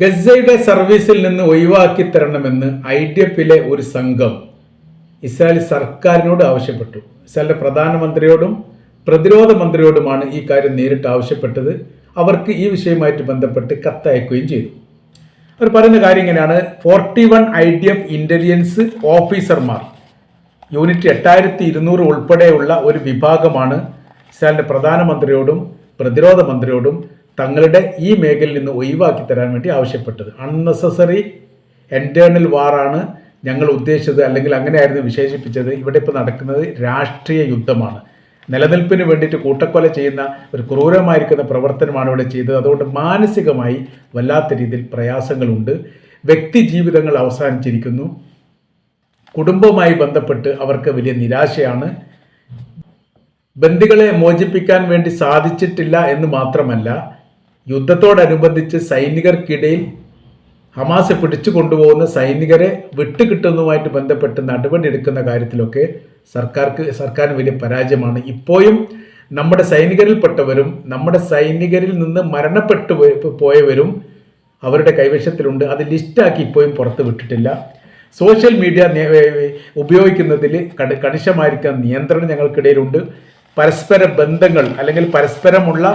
ഗസയുടെ സർവീസിൽ നിന്ന് ഒഴിവാക്കി തരണമെന്ന് ഐ ഡി എഫിലെ ഒരു സംഘം ഇസ്രായേൽ സർക്കാരിനോട് ആവശ്യപ്പെട്ടു. ഇസ്രായേലിന്റെ പ്രധാനമന്ത്രിയോടും പ്രതിരോധ മന്ത്രിയോടുമാണ് ഈ കാര്യം നേരിട്ട് ആവശ്യപ്പെട്ടത്. അവർക്ക് ഈ വിഷയവുമായിട്ട് ബന്ധപ്പെട്ട് കത്തയക്കുകയും ചെയ്തു. അവർ പറയുന്ന കാര്യം ഇങ്ങനെയാണ്. Forty one I D F intelligence ഓഫീസർമാർ യൂണിറ്റ് എട്ടായിരത്തി ഇരുന്നൂറ് ഉൾപ്പെടെയുള്ള ഒരു വിഭാഗമാണ് ഇസ്രായേലിന്റെ പ്രധാനമന്ത്രിയോടും പ്രതിരോധ മന്ത്രിയോടും തങ്ങളുടെ ഈ മേഖലയിൽ നിന്ന് ഒഴിവാക്കി തരാൻ വേണ്ടി ആവശ്യപ്പെട്ടത്. അൺനെസസറി എന്റേർണൽ വാറാണ് ഞങ്ങൾ ഉദ്ദേശിച്ചത് അല്ലെങ്കിൽ അങ്ങനെയായിരുന്നു വിശേഷിപ്പിച്ചത്. ഇവിടെ ഇപ്പോൾ നടക്കുന്നത് രാഷ്ട്രീയ യുദ്ധമാണ്. നിലനിൽപ്പിന് വേണ്ടിയിട്ട് കൂട്ടക്കൊല ചെയ്യുന്ന ഒരു ക്രൂരമായിരിക്കുന്ന പ്രവർത്തനമാണ് ഇവിടെ ചെയ്തത്. അതുകൊണ്ട് മാനസികമായി വല്ലാത്ത രീതിയിൽ പ്രയാസങ്ങളുണ്ട്. വ്യക്തി ജീവിതങ്ങൾ അവസാനിച്ചിരിക്കുന്നു. കുടുംബവുമായി ബന്ധപ്പെട്ട് അവർക്ക് വലിയ നിരാശയാണ്. ബന്ദികളെ മോചിപ്പിക്കാൻ വേണ്ടി സാധിച്ചിട്ടില്ല എന്ന് മാത്രമല്ല യുദ്ധത്തോടനുബന്ധിച്ച് സൈനികർക്കിടയിൽ ഹമാസ് പിടിച്ചു കൊണ്ടുപോകുന്ന സൈനികരെ വിട്ടുകിട്ടുന്നതുമായിട്ട് ബന്ധപ്പെട്ട് നടപടി എടുക്കുന്ന കാര്യത്തിലൊക്കെ സർക്കാർക്ക് സർക്കാരിന് വലിയ പരാജയമാണ്. ഇപ്പോഴും നമ്മുടെ സൈനികരിൽപ്പെട്ടവരും നമ്മുടെ സൈനികരിൽ നിന്ന് മരണപ്പെട്ടു പോയവരും അവരുടെ കൈവശത്തിലുണ്ട്. അത് ലിസ്റ്റാക്കി ഇപ്പോഴും പുറത്ത് വിട്ടിട്ടില്ല. സോഷ്യൽ മീഡിയ ഉപയോഗിക്കുന്നതിൽ കട കണിശമായിരിക്കുന്ന നിയന്ത്രണം ഞങ്ങൾക്കിടയിലുണ്ട്. പരസ്പര ബന്ധങ്ങൾ അല്ലെങ്കിൽ പരസ്പരമുള്ള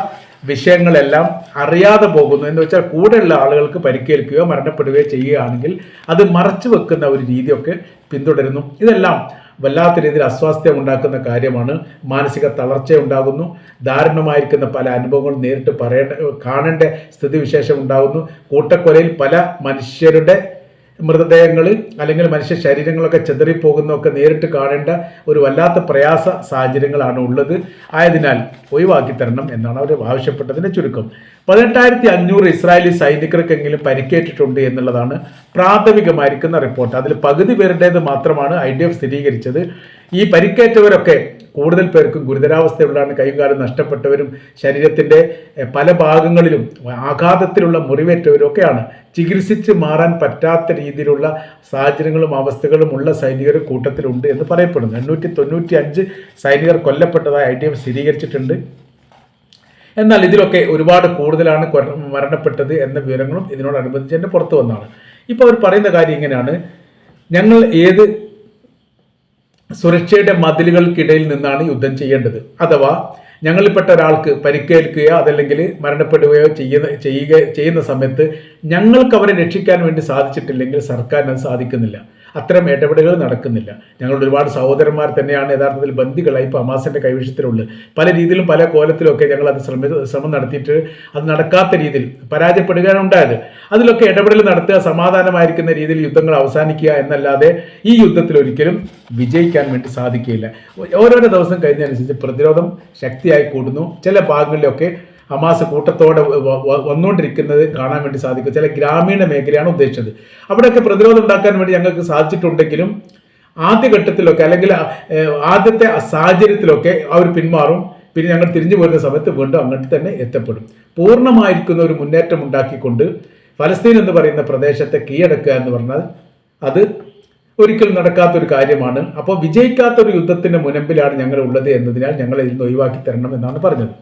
വിഷയങ്ങളെല്ലാം അറിയാതെ പോകുന്നു. എന്ന് വെച്ചാൽ കൂടെയുള്ള ആളുകൾക്ക് പരിക്കേൽക്കുകയോ മരണപ്പെടുകയോ ചെയ്യുകയാണെങ്കിൽ അത് മറച്ചു വെക്കുന്ന ഒരു രീതിയൊക്കെ പിന്തുടരുന്നു. ഇതെല്ലാം വല്ലാത്ത രീതിയിൽ അസ്വാസ്ഥ്യം ഉണ്ടാക്കുന്ന കാര്യമാണ്. മാനസിക തളർച്ച ഉണ്ടാകുന്നു. ദാരുണമായിരിക്കുന്ന പല അനുഭവങ്ങൾ നേരിട്ട് പറയേണ്ട കാണേണ്ട സ്ഥിതിവിശേഷം ഉണ്ടാകുന്നു. കൂട്ടക്കൊലയിൽ പല മനുഷ്യരുടെ മൃതദേഹങ്ങൾ അല്ലെങ്കിൽ മനുഷ്യ ശരീരങ്ങളൊക്കെ ചെതറിപ്പോകുന്നതൊക്കെ നേരിട്ട് കാണേണ്ട ഒരു വല്ലാത്ത പ്രയാസ സാഹചര്യങ്ങളാണ് ഉള്ളത്. ആയതിനാൽ ഒഴിവാക്കി തരണം എന്നാണ് അവർ ആവശ്യപ്പെട്ടതിന്റെ ചുരുക്കം. പതിനെട്ടായിരത്തി അഞ്ഞൂറ് ഇസ്രായേലി സൈനികർക്കെങ്കിലും പരിക്കേറ്റിട്ടുണ്ട് എന്നുള്ളതാണ് പ്രാഥമികമായിരിക്കുന്ന റിപ്പോർട്ട്. അതിൽ പകുതി പേരുടേത് മാത്രമാണ് ഐ ഡി എഫ് സ്ഥിരീകരിച്ചത്. ഈ പരിക്കേറ്റവരൊക്കെ കൂടുതൽ പേർക്കും ഗുരുതരാവസ്ഥയുള്ളതാണ് കൈകാലം നഷ്ടപ്പെട്ടവരും ശരീരത്തിന്റെ പല ഭാഗങ്ങളിലും ആഘാതത്തിലുള്ള മുറിവേറ്റവരും ഒക്കെയാണ്. ചികിത്സിച്ച് മാറാൻ പറ്റാത്ത രീതിയിലുള്ള സാഹചര്യങ്ങളും അവസ്ഥകളും ഉള്ള സൈനികർ കൂട്ടത്തിലുണ്ട് എന്ന് പറയപ്പെടുന്നു. എണ്ണൂറ്റി തൊണ്ണൂറ്റി അഞ്ച് സൈനികർ കൊല്ലപ്പെട്ടതായി ഐ ഡി എഫ് സ്ഥിരീകരിച്ചിട്ടുണ്ട്. എന്നാൽ ഇതിലൊക്കെ ഒരുപാട് കൂടുതലാണ് മരണപ്പെട്ടത് എന്ന വിവരങ്ങളും ഇതിനോടനുബന്ധിച്ച് തന്നെ പുറത്തു വന്നതാണ് ഇപ്പോൾ അവർ പറയുന്ന കാര്യം ഇങ്ങനെയാണ്. ഞങ്ങൾ ഏത് സുരക്ഷയുടെ മതിലുകൾക്കിടയിൽ നിന്നാണ് യുദ്ധം ചെയ്യേണ്ടത്? അഥവാ ഞങ്ങളിൽപ്പെട്ട ഒരാൾക്ക് പരിക്കേൽക്കുകയോ അതല്ലെങ്കിൽ മരണപ്പെടുകയോ ചെയ്യുന്ന ചെയ്യുക ചെയ്യുന്ന സമയത്ത് ഞങ്ങൾക്ക് അവരെ രക്ഷിക്കാൻ വേണ്ടി സാധിച്ചിട്ടില്ലെങ്കിൽ സർക്കാരിന് അത് സാധിക്കുന്നില്ല. അത്തരം ഇടപെടലുകൾ നടക്കുന്നില്ല. ഞങ്ങളുടെ ഒരുപാട് സഹോദരന്മാർ തന്നെയാണ് യഥാർത്ഥത്തിൽ ബന്ദികളായി ഇപ്പോൾ അമാസിന്റെ കൈവശത്തിലുള്ളത്. പല രീതിയിലും പല കോലത്തിലൊക്കെ ഞങ്ങൾ അത് ശ്രമ ശ്രമം നടത്തിയിട്ട് അത് നടക്കാത്ത രീതിയിൽ പരാജയപ്പെടുകയാണ് ഉണ്ടായത്. അതിലൊക്കെ ഇടപെടൽ നടത്തുക സമാധാനമായിരിക്കുന്ന രീതിയിൽ യുദ്ധങ്ങൾ അവസാനിക്കുക എന്നല്ലാതെ ഈ യുദ്ധത്തിൽ ഒരിക്കലും വിജയിക്കാൻ വേണ്ടി സാധിക്കുകയില്ല. ഓരോരോ ദിവസം കഴിഞ്ഞതനുസരിച്ച് പ്രതിരോധം ശക്തിയായി കൂടുന്നു. ചില ഭാഗങ്ങളിലൊക്കെ ഹമാസ് കൂട്ടത്തോടെ വന്നുകൊണ്ടിരിക്കുന്നത് കാണാൻ വേണ്ടി സാധിക്കും. ചില ഗ്രാമീണ മേഖലയാണ് ഉദ്ദേശിച്ചത്. അവിടെയൊക്കെ പ്രതിരോധം ഉണ്ടാക്കാൻ വേണ്ടി ഞങ്ങൾക്ക് സാധിച്ചിട്ടുണ്ടെങ്കിലും ആദ്യഘട്ടത്തിലൊക്കെ അല്ലെങ്കിൽ ആദ്യത്തെ സാഹചര്യത്തിലൊക്കെ അവർ പിന്മാറും. പിന്നെ ഞങ്ങൾ തിരിഞ്ഞു പോരുന്ന സമയത്ത് വീണ്ടും അങ്ങോട്ട് തന്നെ എത്തപ്പെടും. പൂർണമായിരിക്കുന്ന ഒരു മുന്നേറ്റം ഉണ്ടാക്കിക്കൊണ്ട് ഫലസ്തീൻ എന്ന് പറയുന്ന പ്രദേശത്തെ കീഴടക്കുക എന്ന് പറഞ്ഞാൽ അത് ഒരിക്കലും നടക്കാത്തൊരു കാര്യമാണ്. അപ്പോൾ വിജയിക്കാത്തൊരു യുദ്ധത്തിന്റെ മുനമ്പിലാണ് ഞങ്ങൾ ഉള്ളത് എന്നതിനാൽ ഞങ്ങൾ ഇതിൽ നിന്ന് ഒഴിവാക്കി തരണം എന്നാണ് പറഞ്ഞത്.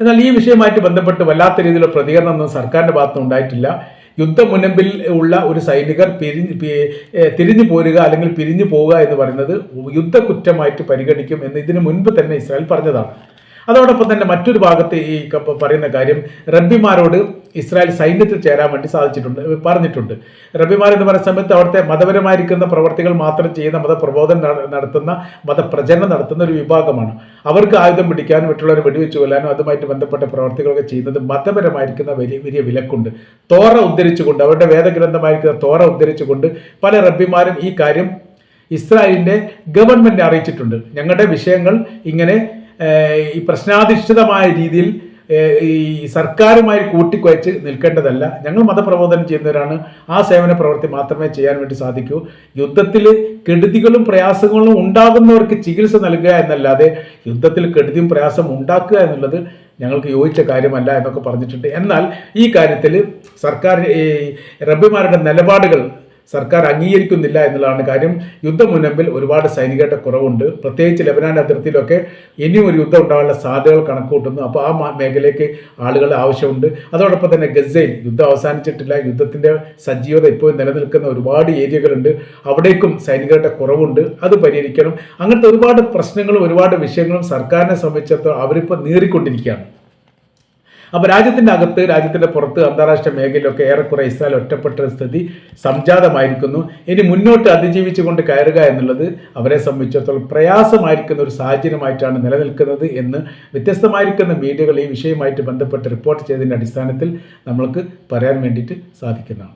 എന്നാൽ ഈ വിഷയമായിട്ട് ബന്ധപ്പെട്ട് വല്ലാത്ത രീതിയിലുള്ള പ്രതികരണമൊന്നും സർക്കാരിന്റെ ഭാഗത്ത് ഉണ്ടായിട്ടില്ല. യുദ്ധമുനമ്പിൽ ഉള്ള ഒരു സൈനികർ പിരിഞ്ഞ് തിരിഞ്ഞു പോരുക അല്ലെങ്കിൽ പിരിഞ്ഞു പോവുക എന്ന് പറയുന്നത് യുദ്ധക്കുറ്റമായിട്ട് പരിഗണിക്കും എന്ന് ഇതിനു മുൻപ് തന്നെ ഇസ്രായേൽ പറഞ്ഞതാണ്. അതോടൊപ്പം തന്നെ മറ്റൊരു ഭാഗത്ത് ഈ പറയുന്ന കാര്യം റബ്ബിമാരോട് ഇസ്രായേൽ സൈന്യത്തിൽ ചേരാൻ വേണ്ടി സാധിച്ചിട്ടുണ്ട് പറഞ്ഞിട്ടുണ്ട്. റബ്ബിമാർ എന്ന് പറയുന്ന സമയത്ത് അവിടുത്തെ മതപരമായിരിക്കുന്ന പ്രവർത്തികൾ മാത്രം ചെയ്യുന്ന മതപ്രബോധനം നടത്തുന്ന മതപ്രചരണം നടത്തുന്ന ഒരു വിഭാഗമാണ്. അവർക്ക് ആയുധം പിടിക്കാനും മറ്റുള്ളവരെ വെടിവെച്ച് കൊല്ലാനും അതുമായിട്ട് ബന്ധപ്പെട്ട പ്രവർത്തികളൊക്കെ ചെയ്യുന്നത് മതപരമായിരിക്കുന്ന വലിയ വലിയ വിലക്കുണ്ട്. തോറ ഉദ്ധരിച്ചുകൊണ്ട് അവരുടെ വേദഗ്രന്ഥമായിരിക്കുന്ന തോറ ഉദ്ധരിച്ചുകൊണ്ട് പല റബ്ബിമാരും ഈ കാര്യം ഇസ്രായേലിന്റെ ഗവൺമെന്റ് അറിയിച്ചിട്ടുണ്ട്. ഞങ്ങളുടെ വിഷയങ്ങൾ ഇങ്ങനെ ഈ പ്രശ്നാധിഷ്ഠിതമായ രീതിയിൽ ഈ സർക്കാരുമായി കൂട്ടിക്കുഴച്ച് നിൽക്കേണ്ടതല്ല. ഞങ്ങൾ മതപ്രബോധനം ചെയ്യുന്നവരാണ്. ആ സേവന പ്രവൃത്തി മാത്രമേ ചെയ്യാൻ വേണ്ടി സാധിക്കൂ. യുദ്ധത്തിൽ കെടുതികളും പ്രയാസങ്ങളും ഉണ്ടാകുന്നവർക്ക് ചികിത്സ നൽകുക എന്നല്ലാതെ യുദ്ധത്തിൽ കെടുതിയും പ്രയാസം ഉണ്ടാക്കുക എന്നുള്ളത് ഞങ്ങൾക്ക് യോജിച്ച കാര്യമല്ല എന്നൊക്കെ പറഞ്ഞിട്ടുണ്ട്. എന്നാൽ ഈ കാര്യത്തിൽ സർക്കാർ ഈ റബ്ബിമാരുടെ നിലപാടുകൾ സർക്കാർ അംഗീകരിക്കുന്നില്ല എന്നുള്ളതാണ് കാര്യം. യുദ്ധം മുന്നമ്പിൽ ഒരുപാട് സൈനികരുടെ കുറവുണ്ട്. പ്രത്യേകിച്ച് ലബനാൻ അതിർത്തിയിലൊക്കെ ഇനിയും ഒരു യുദ്ധം ഉണ്ടാകാനുള്ള സാധ്യതകൾ കണക്കുകൂട്ടുന്നു. അപ്പോൾ ആ മേഖലയ്ക്ക് ആളുകൾ ആവശ്യമുണ്ട്. അതോടൊപ്പം തന്നെ ഗസയിൽ യുദ്ധം അവസാനിച്ചിട്ടില്ല. യുദ്ധത്തിന്റെ സജീവത ഇപ്പോൾ നിലനിൽക്കുന്ന ഒരുപാട് ഏരിയകളുണ്ട്. അവിടേക്കും സൈനികരുടെ കുറവുണ്ട്. അത് പരിഹരിക്കണം. അങ്ങനത്തെ ഒരുപാട് പ്രശ്നങ്ങളും ഒരുപാട് വിഷയങ്ങളും സർക്കാരിനെ സംബന്ധിച്ചിടത്തോളം അവരിപ്പോൾ നീറിക്കൊണ്ടിരിക്കുകയാണ് അപ്പോൾ രാജ്യത്തിന്റെ അകത്ത് രാജ്യത്തിന്റെ പുറത്ത് അന്താരാഷ്ട്ര മേഖലയിലൊക്കെ ഏറെക്കുറെ ഇസ്രായേൽ ഒറ്റപ്പെട്ട സ്ഥിതി സംജാതമായിരിക്കുന്നു. ഇനി മുന്നോട്ട് അതിജീവിച്ചുകൊണ്ട് കയറുക എന്നുള്ളത് അവരെ സംബന്ധിച്ചിടത്തോളം പ്രയാസമായിരിക്കുന്ന ഒരു സാഹചര്യമായിട്ടാണ് നിലനിൽക്കുന്നത് എന്ന് വ്യത്യസ്തമായിരിക്കുന്ന മീഡിയകൾ ഈ വിഷയവുമായിട്ട് ബന്ധപ്പെട്ട് റിപ്പോർട്ട് ചെയ്തതിന്റെ അടിസ്ഥാനത്തിൽ നമ്മൾക്ക് പറയാൻ വേണ്ടിയിട്ട് സാധിക്കുന്നതാണ്.